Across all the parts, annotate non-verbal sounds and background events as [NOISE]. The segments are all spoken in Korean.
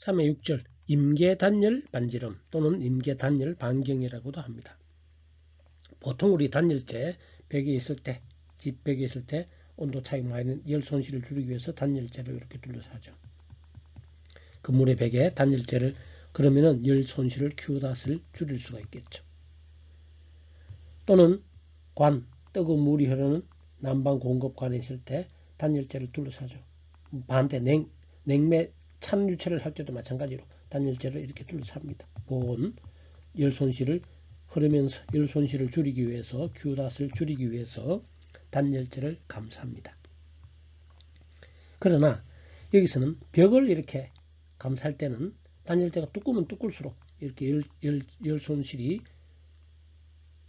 3의 6절 임계단열 반지름 또는 임계단열 반경이라고도 합니다. 보통 우리 단열재 벽에 있을 때, 집 벽에 있을 때 온도 차이 많이 열 손실을 줄이기 위해서 단열재를 이렇게 둘러서 하죠. 건물의 벽에 단열재를 그러면은 열 손실을 Q닷을 줄일 수가 있겠죠. 또는 관, 뜨거운 물이 흐르는 난방 공급관에 있을 때 단열재를 둘러서 하죠. 반대 냉, 냉매 찬 유체를 할 때도 마찬가지로 단열재를 이렇게 둘러쌉니다. 보온, 열 손실을 흐르면서 열 손실을 줄이기 위해서 Q닷을 줄이기 위해서 단열재를 감쌉니다. 그러나 여기서는 벽을 이렇게 감쌀 때는 단열재가 뚜꾸면 뚜꿀수록 이렇게 열, 열, 열 손실이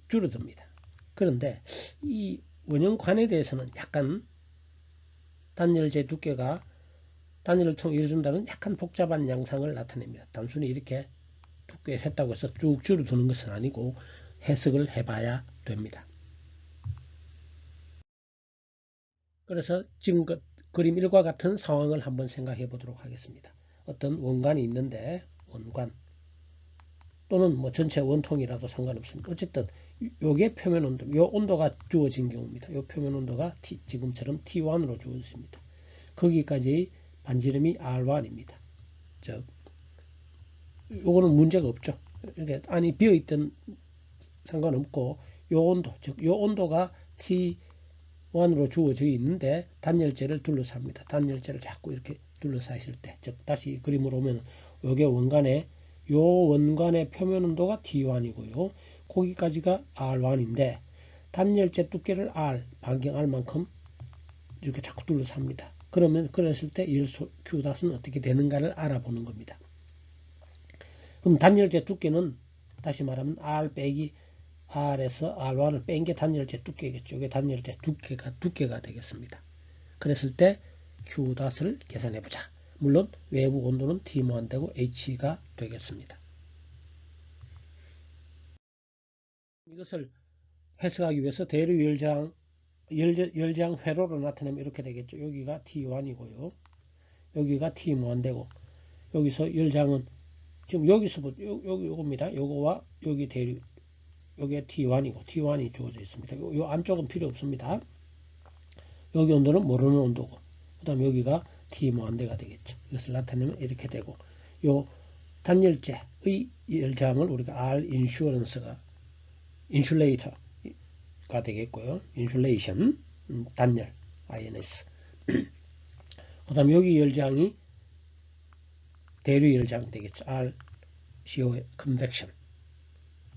줄어듭니다. 그런데 이 원형관에 대해서는 약간 단열재 두께가 단위를 통해 이뤄준다는 약간 복잡한 양상을 나타냅니다. 단순히 이렇게 두께 했다고 해서 쭉 줄어드는 것은 아니고 해석을 해봐야 됩니다. 그래서 지금 그 그림 1과 같은 상황을 한번 생각해 보도록 하겠습니다. 어떤 원관이 있는데 원관 또는 뭐 전체 원통이라도 상관없습니다. 어쨌든 요게 표면 온도, 요 온도가 주어진 경우입니다. 요 표면 온도가 T, 지금처럼 T1으로 주어졌습니다. 거기까지 반지름이 R1입니다. 즉, 요거는 문제가 없죠. 이렇게 안이 비어있던 상관없고, 요 온도, 즉, 요 온도가 T1으로 주어져 있는데, 단열재를 둘러쌉니다. 단열재를 자꾸 이렇게 둘러싸 있을 때, 즉, 다시 그림으로 오면, 요게 원관의, 요 원관의 표면 온도가 T1이고요. 거기까지가 R1인데, 단열재 두께를 R, 반경 R만큼 이렇게 자꾸 둘러쌉니다. 그러면 그랬을 때 Q닷은 어떻게 되는가를 알아보는 겁니다. 그럼 단열재 두께는 다시 말하면 R 빼기 R에서 R1을 뺀 게 단열재 두께겠죠. 이게 단열재 두께가 두께가 되겠습니다. 그랬을 때 Q닷을 계산해 보자. 물론 외부 온도는 T 무한되고 H가 되겠습니다. 이것을 해석하기 위해서 대류 열장 열장 회로로 나타내면 이렇게 되겠죠. 여기가 T1이고요. 여기가 T1 되고 여기서 열장은 지금 여기서부터 요, 여기 요겁니다. 요거와 여기 대류 여기가 T1이고 T1이 주어져 있습니다. 요, 요 안쪽은 필요 없습니다. 여기 온도는 모르는 온도고 그 다음 여기가 T1대가 되겠죠. 이것을 나타내면 이렇게 되고 요 단열재의 열장을 우리가 R 인슈어런스가 인슐레이터 가 되겠고요. 인슐레이션 음, 단열 INS 그 다음 여기 열장이 대류 열장 되겠죠. R CO convection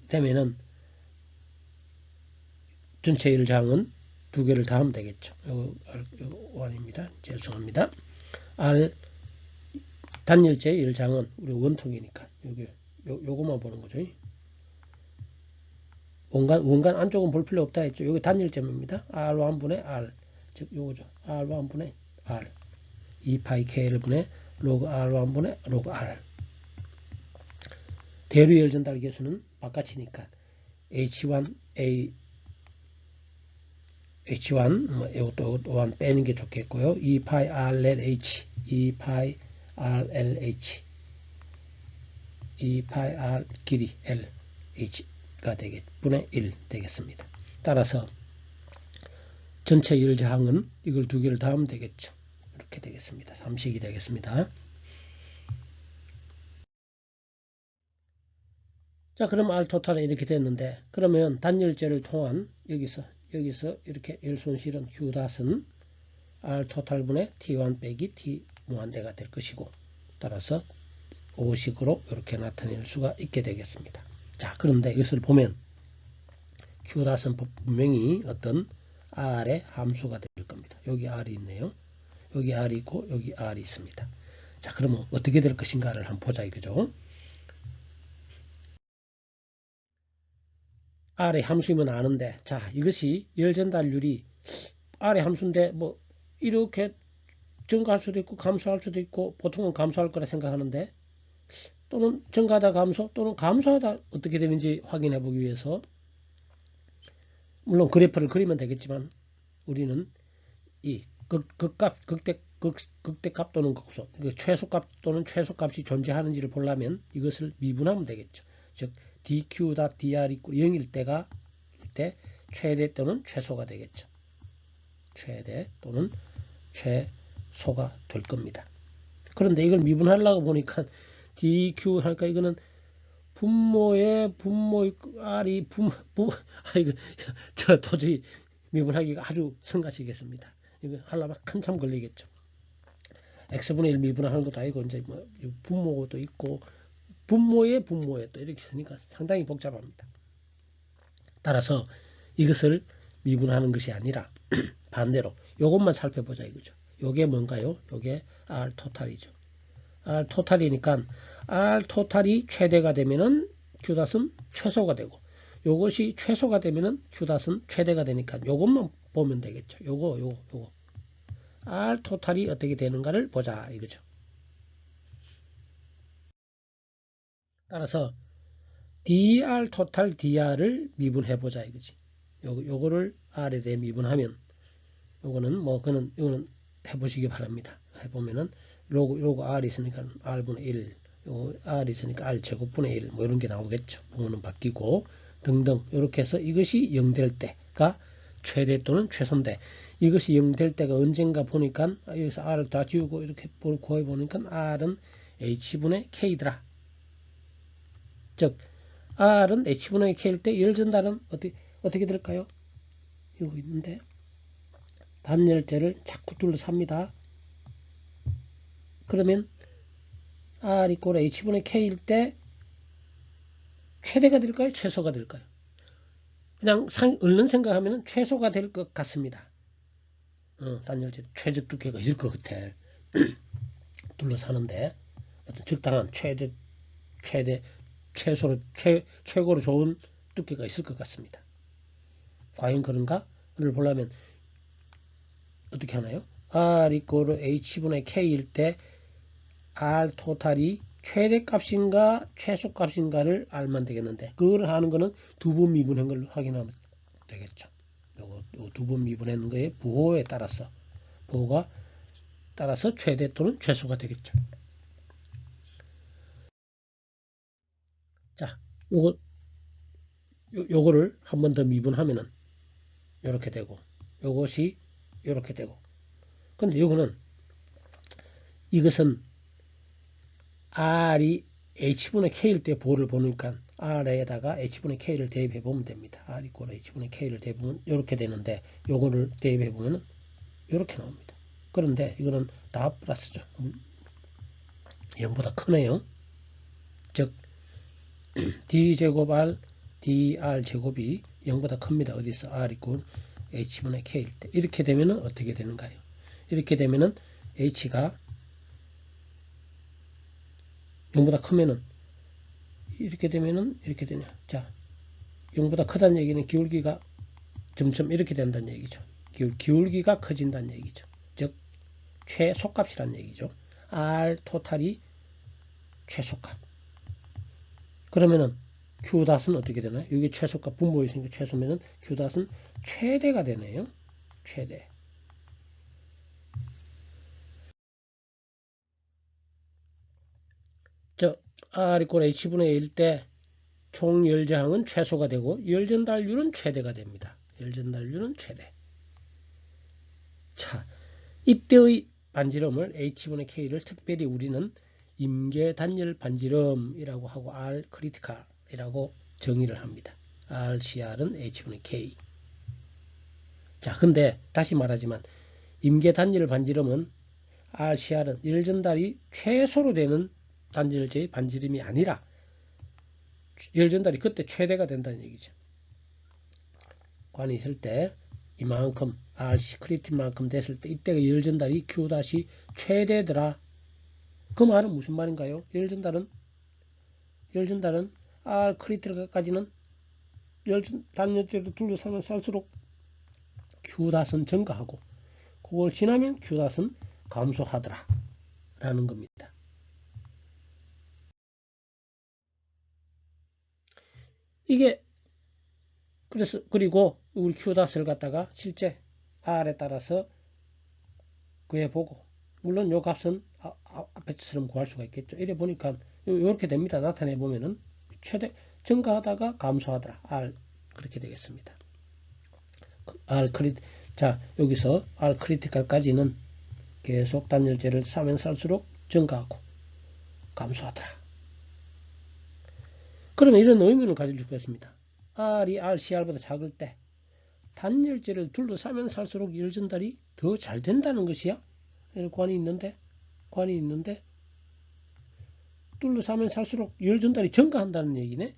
되면은 전체 열장은 두 개를 다 하면 되겠죠. 요거, 원입니다. 죄송합니다. R 단열재 열장은 우리 원통이니까 여기 요, 요거만 보는 거죠. 원간, 원간 안쪽은 볼 필요 없다 했죠. 여기 단일점입니다. R1 분의 R. 즉, 요거죠. R1 분의 R. 2파이 K를 분의 로그 R1 분의 로그 R. 대류열 전달 계수는 바깥이니까 H1A H1 뭐 이것도 또한 빼는 게 좋겠고요. 2파이 RLH 2파이 RLH 2파이 R 길이 L H 가 되겠, 분의 1 되겠습니다. 따라서 전체 열자항은 이걸 두 개를 더하면 되겠죠. 이렇게 되겠습니다. 3식이 되겠습니다. 자, 그럼 R 토탈은 이렇게 됐는데, 그러면 단열재를 통한 여기서, 여기서 이렇게 열 손실은 Q 닷은 R 토탈분의 T1 빼기 T 무한대가 될 것이고, 따라서 5식으로 이렇게 나타낼 수가 있게 되겠습니다. 자, 그런데 이것을 보면 Q닷은 분명히 어떤 R의 함수가 될 겁니다. 여기 R이 있네요. 여기 R이 있고 여기 R이 있습니다. 자, 그러면 어떻게 될 것인가를 한번 보자 이거죠. R의 함수이면 아는데 자, 이것이 열 전달률이 R의 함수인데 뭐 이렇게 증가할 수도 있고 감소할 수도 있고 보통은 감소할 거라 생각하는데 또는 증가하다 감소 또는 감소하다 어떻게 되는지 확인해 보기 위해서 물론 그래프를 그리면 되겠지만 우리는 이 극, 극값 극대 극, 극대값 또는 극소, 그 최소값 또는 최소값이 존재하는지를 보려면 이것을 미분하면 되겠죠. 즉 dq.dr이 0일 때가 때 최대 또는 최소가 되겠죠. 최대 또는 최소가 될 겁니다. 그런데 이걸 미분하려고 보니까 dq 하니까 이거는 분모의 분모의 r이 분, 분, 아, 이거, [LAUGHS] 저 도저히 미분하기가 아주 성가시겠습니다. 이거 하려면 한참 걸리겠죠. x분의 1 미분하는 것도 아니고, 이제 뭐, 분모도 있고, 분모의 분모에 또 이렇게 쓰니까 상당히 복잡합니다. 따라서 이것을 미분하는 것이 아니라 [CLEARS THROAT] 반대로 이것만 살펴보자 이거죠. 요게 뭔가요? 요게 R 토탈이죠. R 토탈이니까 R 토탈이 최대가 되면은 Q 닷은 최소가 되고 요것이 최소가 되면은 Q 닷은 최대가 되니까 요것만 보면 되겠죠. 요거 요거 요거 R 토탈이 어떻게 되는가를 보자 이거죠. 따라서 dr 토탈 dr을 미분해 보자 이거지. 요, 요거를 r에 대해 미분하면 요거는 뭐 그는 요거는 해보시기 바랍니다. 해보면은 로고 요거 r 있으니까 r분의 1, 요 r 있으니까 r 제곱분의 1, 뭐 이런 게 나오겠죠. 부호는 바뀌고 등등 이렇게 해서 이것이 0될 때가 최대 또는 최소인데 이것이 0될 때가 언젠가 보니까 여기서 r을 다 지우고 이렇게 구해 보니까 r은 h분의 k더라. 즉 R은 H분의 K일 때 열전달은 어떻게, 어떻게 될까요? 이거 있는데 단열재를 자꾸 둘러삽니다. 그러면 R 이꼴 H분의 K일 때 최대가 될까요? 최소가 될까요? 그냥 상, 얼른 생각하면 최소가 될 것 같습니다. 어, 단열재 최적 두께가 있을 것 같아. [CLEARS THROAT] 둘러사는데 어떤 적당한 최대 최대 최소로 최, 최고로 좋은 두께가 있을 것 같습니다. 과연 그런가?를 보려면 어떻게 하나요? R 이꼬르 H분의 K일 때 R 토탈이 최대값인가 최소값인가를 알면 되겠는데 그걸 하는 거는 두 번 미분한 걸 확인하면 되겠죠. 요거 두 번 미분한 거에 부호에 따라서 부호가 따라서 최대 또는 최소가 되겠죠. 자, 요거, 요, 요거를 한 번 더 미분하면은 요렇게 되고, 요것이 요렇게 되고. 근데 요거는, 이것은 R이 H분의 K일 때 보를 보니까 R에다가 H분의 K를 대입해 보면 됩니다. R 이꼴 H분의 K를 대입하면 이렇게 되는데 요거를 대입해 보면 이렇게 나옵니다. 그런데 이거는 다 플러스죠. 0보다 크네요. 즉 [CLEARS THROAT] d제곱 r dr 제곱이 0보다 큽니다. 어디서 r 이꼴 h분의 k일 때 이렇게 되면 은 어떻게 되는가요? 이렇게 되면 은 h가 0보다 크면은 이렇게 되면은 이렇게 되냐. 자, 0보다 크다는 얘기는 기울기가 점점 이렇게 된다는 얘기죠. 기울, 기울기가 커진다는 얘기죠. 즉 최소값이라는 얘기죠. R 토탈이 최소값. 그러면은 Q 닷은 어떻게 되나요? 여기 최소값 분모에 있으니까 최소면은 Q 닷은 최대가 되네요. 최대. 저 R 이꼴 H분의 1 때 총 열저항은 최소가 되고 열전달률은 최대가 됩니다. 열전달률은 최대. 자, 이때의 반지름을 H분의 K를 특별히 우리는 임계 단열 반지름이라고 하고 R 크리티컬이라고 정의를 합니다. RCR은 H분의 K. 자, 근데 다시 말하지만 임계 단열 반지름은 RCR은 열전달이 최소로 되는 단열재의 반지름이 아니라 열 전달이 그때 최대가 된다는 얘기죠. 관이 있을 때 이만큼 RC 크리티만큼 됐을 때 이때가 열 전달이 Q 다시 최대더라 그 말은 무슨 말인가요? 열 전달은 열 전달은 R 크리티까지는 열전 단열재로 둘러싸면 쌀수록 Q닷은 증가하고 그걸 지나면 Q닷은 감소하더라 라는 겁니다. 이게 그래서 그리고 우리 Q닷을 갖다가 실제 R에 따라서 그에 보고 물론 요 값은 아, 아, 앞에처럼 구할 수가 있겠죠. 이래 보니까 이렇게 됩니다. 나타내 보면은 최대 증가하다가 감소하더라. R 그렇게 되겠습니다. R 크리 자 여기서 R 크리티컬까지는 계속 단열재를 싸면 살수록 증가하고 감소하더라. 그러면 이런 의미를 가질 수가 있습니다. R이 RCR보다 작을 때 단열재를 둘러싸면 살수록 열 전달이 더 잘 된다는 것이야. 관이 있는데 관이 있는데 둘러싸면 살수록 열 전달이 증가한다는 얘기네.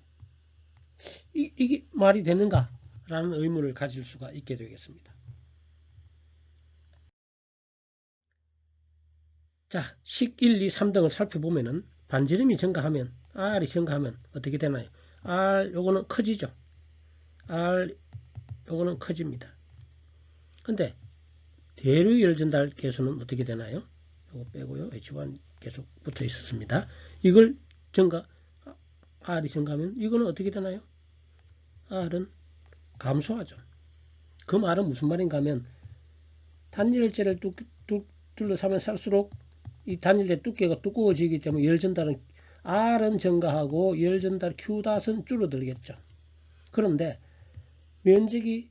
이, 이게 말이 되는가? 라는 의문을 가질 수가 있게 되겠습니다. 자, 식 1, 2, 3등을 살펴보면 은 반지름이 증가하면 R이 증가하면 어떻게 되나요? R 요거는 커지죠. R 요거는 커집니다. 근데 대류 열 전달 계수는 어떻게 되나요? 요거 빼고요. H1 계속 붙어 있었습니다. 이걸 증가 R이 증가하면 이거는 어떻게 되나요? R은 감소하죠. 그 말은 무슨 말인가 하면 단열재를 뚝, 뚝, 둘러싸면 살수록 이 단열재 두께가 두꺼워지기 때문에 열 전달은 R은 증가하고 열 전달 Q닷은 줄어들겠죠. 그런데 면적이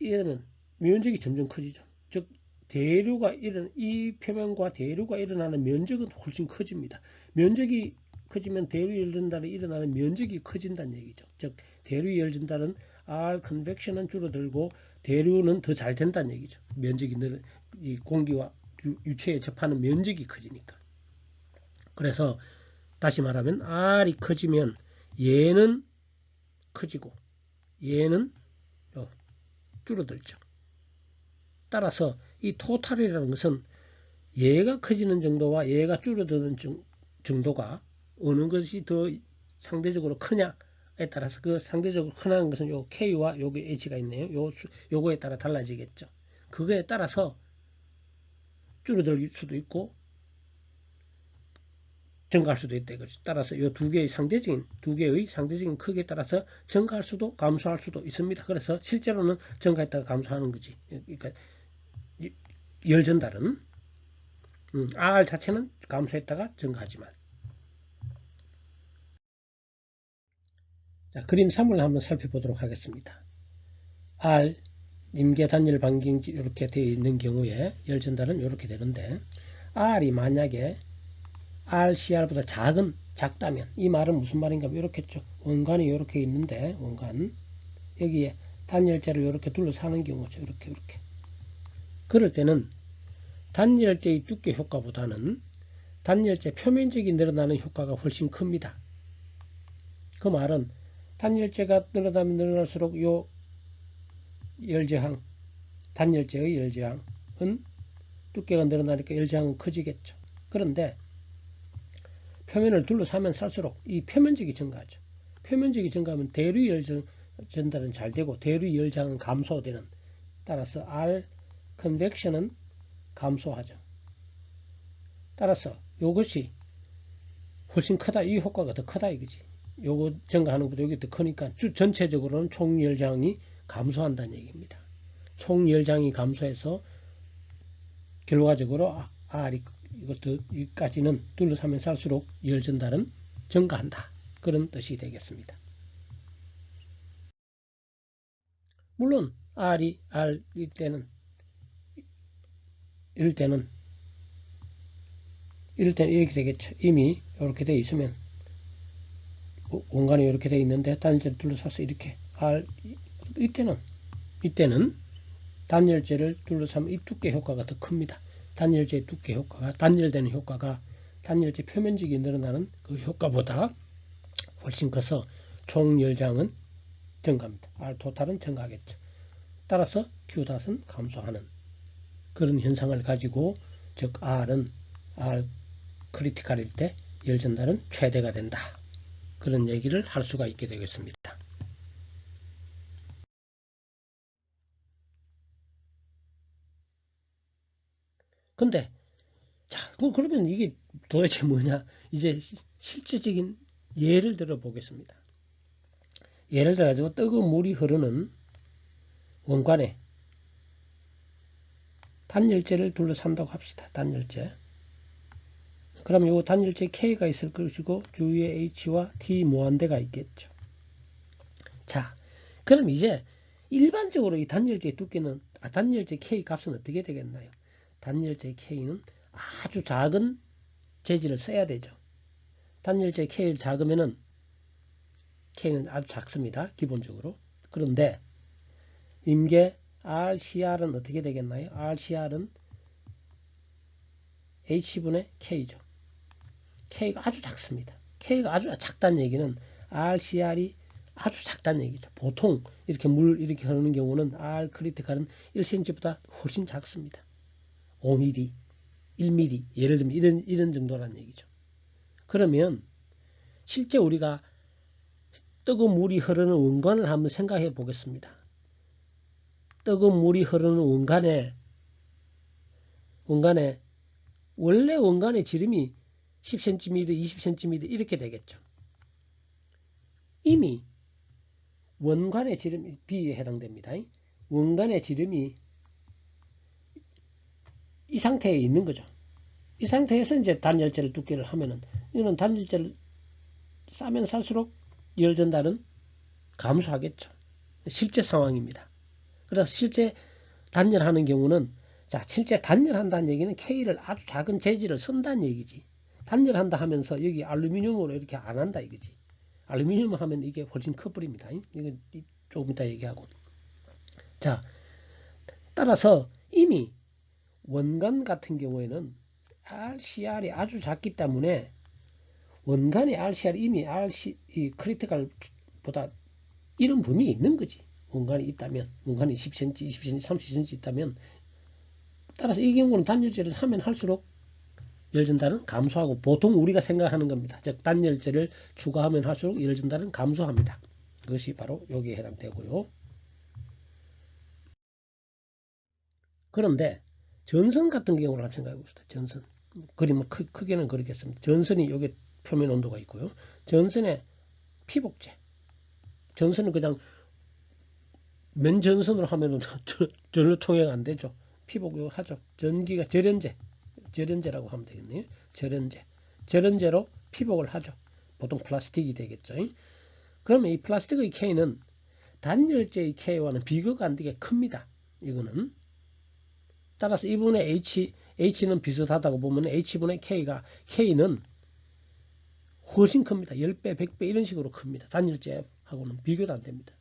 이러면 면적이 점점 커지죠. 즉 대류가 일어난 이 표면과 대류가 일어나는 면적은 훨씬 커집니다. 면적이 커지면 대류 열 전달이 일어나는 면적이 커진다는 얘기죠. 즉 대류 열 전달은 R 컨벡션은 줄어들고 대류는 더 잘 된다는 얘기죠. 면적이 늘, 이 공기와 유체에 접하는 면적이 커지니까. 그래서 다시 말하면 R이 커지면 얘는 커지고 얘는 줄어들죠. 따라서 이 토탈이라는 것은 얘가 커지는 정도와 얘가 줄어드는 정도가 어느 것이 더 상대적으로 크냐에 따라서 그 상대적으로 크다는 것은 요 K와 요게 H가 있네요. 요, 요거에 따라 달라지겠죠. 그거에 따라서 줄어들 수도 있고 증가할 수도 있다 이거죠. 따라서 이 두 개의 상대적인 두 개의 상대적인 크기에 따라서 증가할 수도 감소할 수도 있습니다. 그래서 실제로는 증가했다가 감소하는 거지. 그러니까 열 전달은 음, R 자체는 감소했다가 증가하지만 자, 그림 3을 한번 살펴보도록 하겠습니다. R 임계 단열 반경 이렇게 되어 있는 경우에 열 전달은 이렇게 되는데 R이 만약에 RCR보다 작은 작다면 이 말은 무슨 말인가 이렇게죠. 원관이 이렇게 있는데 원관 여기에 단열재를 이렇게 둘러싸는 경우죠. 이렇게 이렇게 그럴 때는 단열재의 두께 효과보다는 단열재 표면적이 늘어나는 효과가 훨씬 큽니다. 그 말은 단열재가 늘어나면 늘어날수록 요 열저항 단열재의 열저항은 두께가 늘어나니까 열저항은 커지겠죠. 그런데 표면을 둘러싸면 살수록 이 표면적이 증가하죠. 표면적이 증가하면 대류 열전 전달은 잘 되고 대류 열장은 감소되는 따라서 R 컨벡션은 감소하죠. 따라서 이것이 훨씬 크다. 이 효과가 더 크다 이거지. 요거 증가하는 것보다 여기 더 크니까 주 전체적으로는 총열장이 감소한다는 얘기입니다. 총열장이 감소해서 결과적으로 R이 이것도 여기까지는 둘러싸면 살수록 열 전달은 증가한다. 그런 뜻이 되겠습니다. 물론 R이 R일 때는 이럴 때는 이럴 때는 이렇게 되겠죠. 이미 이렇게 되어 있으면 공간이 이렇게 되어 있는데 단열재를 둘러싸서 이렇게 R 이때는 이때는 단열재를 둘러싸면 이 두께 효과가 더 큽니다. 단열재 두께 효과가 단열되는 효과가 단열재 표면적이 늘어나는 그 효과보다 훨씬 커서 총 열장은 증가합니다. R 토탈은 증가하겠죠. 따라서 Q 닷은 감소하는 그런 현상을 가지고 즉 R은 R 크리티컬일 때 열전달은 최대가 된다. 그런 얘기를 할 수가 있게 되겠습니다. 근데 자 그러면 이게 도대체 뭐냐 이제 실제적인 예를 들어 보겠습니다. 예를 들어 가지고 뜨거운 물이 흐르는 원관에 단열재를 둘러싼다고 합시다. 단열재. 그럼 요 단열재 K가 있을 것이고 주위에 H와 T 무한대가 있겠죠. 자, 그럼 이제 일반적으로 이 단열재 두께는 아, 단열재 K 값은 어떻게 되겠나요? 단열재 K는 아주 작은 재질을 써야 되죠. 단열재 K를 작으면은 K는 아주 작습니다. 기본적으로. 그런데 임계 RCR은 어떻게 되겠나요? RCR은 H분의 K죠. K가 아주 작습니다. K가 아주 작다는 얘기는 RCR이 아주 작다는 얘기죠. 보통 이렇게 물 이렇게 흐르는 경우는 R 크리티컬은 1cm보다 훨씬 작습니다. 5mm, 1mm 예를 들면 이런 이런 정도라는 얘기죠. 그러면 실제 우리가 뜨거운 물이 흐르는 원관을 한번 생각해 보겠습니다. 뜨거운 물이 흐르는 원관에 원관에 원래 원관의 지름이 10cm, 20cm 이렇게 되겠죠. 이미 원관의 지름 B에 해당됩니다. 원관의 지름이 이 상태에 있는 거죠. 이 상태에서 이제 단열재를 두께를 하면은 이는 단열재를 싸면 살수록 열 전달은 감소하겠죠. 실제 상황입니다. 그래서 실제 단열하는 경우는 자, 실제 단열한다는 얘기는 K를 아주 작은 재질을 쓴다는 얘기지. 단열한다 하면서 여기 알루미늄으로 이렇게 안 한다 이거지. 알루미늄 하면 이게 훨씬 커버립니다. 이거 조금 이따 얘기하고. 자, 따라서 이미 원간 같은 경우에는 RCR이 아주 작기 때문에 원간의 RCR 이미 RC 이 크리티컬보다 이런 범위에 있는 거지. 원간이 있다면, 원간이 10cm, 20cm, 30cm 있다면 따라서 이 경우는 단열재를 하면 할수록 열전달은 감소하고 보통 우리가 생각하는 겁니다. 즉 단열재를 추가하면 할수록 열전달은 감소합니다. 그것이 바로 여기에 해당되고요. 그런데 전선 같은 경우를 한번 생각해 봅시다. 전선. 그림은 크, 크게는 그리겠습니다. 전선이 여기 표면 온도가 있고요. 전선의 피복제. 전선은 그냥 면 전선으로 하면은 [LAUGHS] 전류 통해가 안 되죠. 피복을 하죠. 전기가 절연제. 절연제라고 하면 되겠네요. 절연제. 절연제로 피복을 하죠. 보통 플라스틱이 되겠죠. 그러면 이 플라스틱의 K는 단열재의 K와는 비교가 안 되게 큽니다. 이거는. 따라서 이분의 H, H는 비슷하다고 보면 H분의 K가, K는 훨씬 큽니다. 10배, 100배 이런 식으로 큽니다. 단열재하고는 비교도 안 됩니다.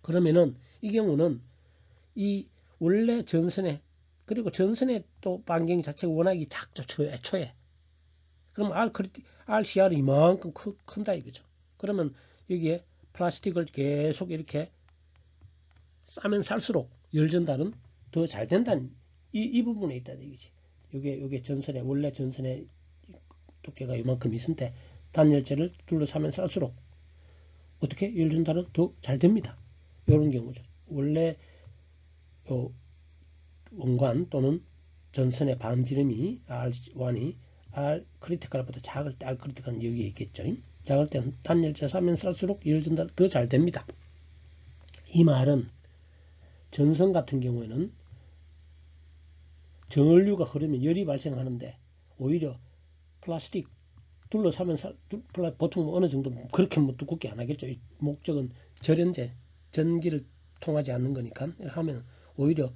그러면은 이 경우는 이 원래 전선에 그리고 전선의 또 반경 자체가 워낙에 작죠. 애초에. 그럼 R, RCR이 이만큼 크, 큰다 이거죠. 그러면 여기에 플라스틱을 계속 이렇게 싸면 쌀수록 열 전달은 더 잘 된다는 이, 이 부분에 있다는 얘기지. 요게 요게 전선에 원래 전선의 두께가 이만큼 있은데 단열재를 둘러싸면 쌀수록 어떻게 열 전달은 더 잘 됩니다. 이런 경우죠. 원래 요 원관 또는 전선의 반지름이 R1이 R 크리티컬보다 작을 때 R 크리티컬은 여기에 있겠죠. 작을 때는 단열재 사면 쌀수록 열 전달 더잘 됩니다. 이 말은 전선 같은 경우에는 전류가 흐르면 열이 발생하는데 오히려 플라스틱 둘러싸면 보통 어느 정도 그렇게 뭐 두껍게 안 하겠죠. 목적은 절연제 전기를 통하지 않는 거니까 하면 오히려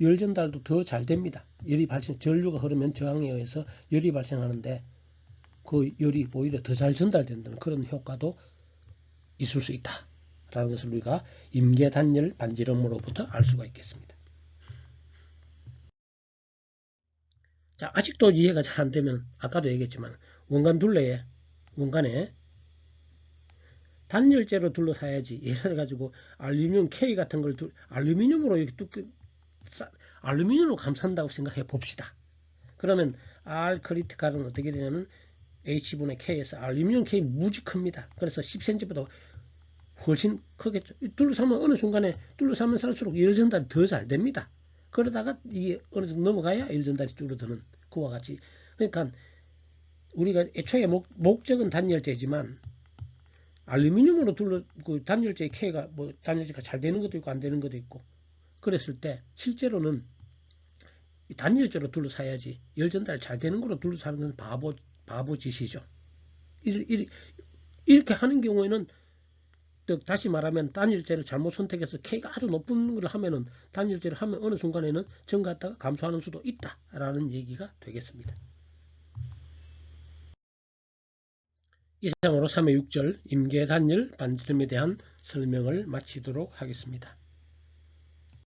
열 전달도 더 잘 됩니다. 열이 발생, 전류가 흐르면 저항에 의해서 열이 발생하는데 그 열이 오히려 더 잘 전달된다는 그런 효과도 있을 수 있다. 라는 것을 우리가 임계단열 반지름으로부터 알 수가 있겠습니다. 자, 아직도 이해가 잘 안 되면 아까도 얘기했지만 원간 둘레에 원간에 단열재로 둘러싸야지. [LAUGHS] 예를 들어 가지고 알루미늄 K 같은 걸 둘, 알루미늄으로 이렇게 뚜 알루미늄으로 감싼다고 생각해 봅시다. 그러면 R 크리티컬은 어떻게 되냐면 H분의 K에서 알루미늄 K 무지 큽니다. 그래서 10cm보다 훨씬 크겠죠. 둘러싸면 어느 순간에 둘러싸면 살수록 열 전달이 더잘 됩니다. 그러다가 이게 어느 정도 넘어가야 열 전달이 줄어드는 그와 같이. 그러니까 우리가 애초에 목, 목적은 단열재지만 알루미늄으로 둘러 그 단열재의 K가 뭐 단열재가 잘 되는 것도 있고 안 되는 것도 있고 그랬을 때 실제로는 이 단열재로 둘러싸야지 열 전달 잘 되는 거로 둘러싸는 건 바보 바보 짓이죠. 이- 이- 이렇게 하는 경우에는 또 다시 말하면 단열재를 잘못 선택해서 K가 아주 높은 걸 하면은 단열재를 하면 어느 순간에는 정 갖다가 감소하는 수도 있다라는 얘기가 되겠습니다. 이상으로 3회 6절 임계단열 반지름에 대한 설명을 마치도록 하겠습니다.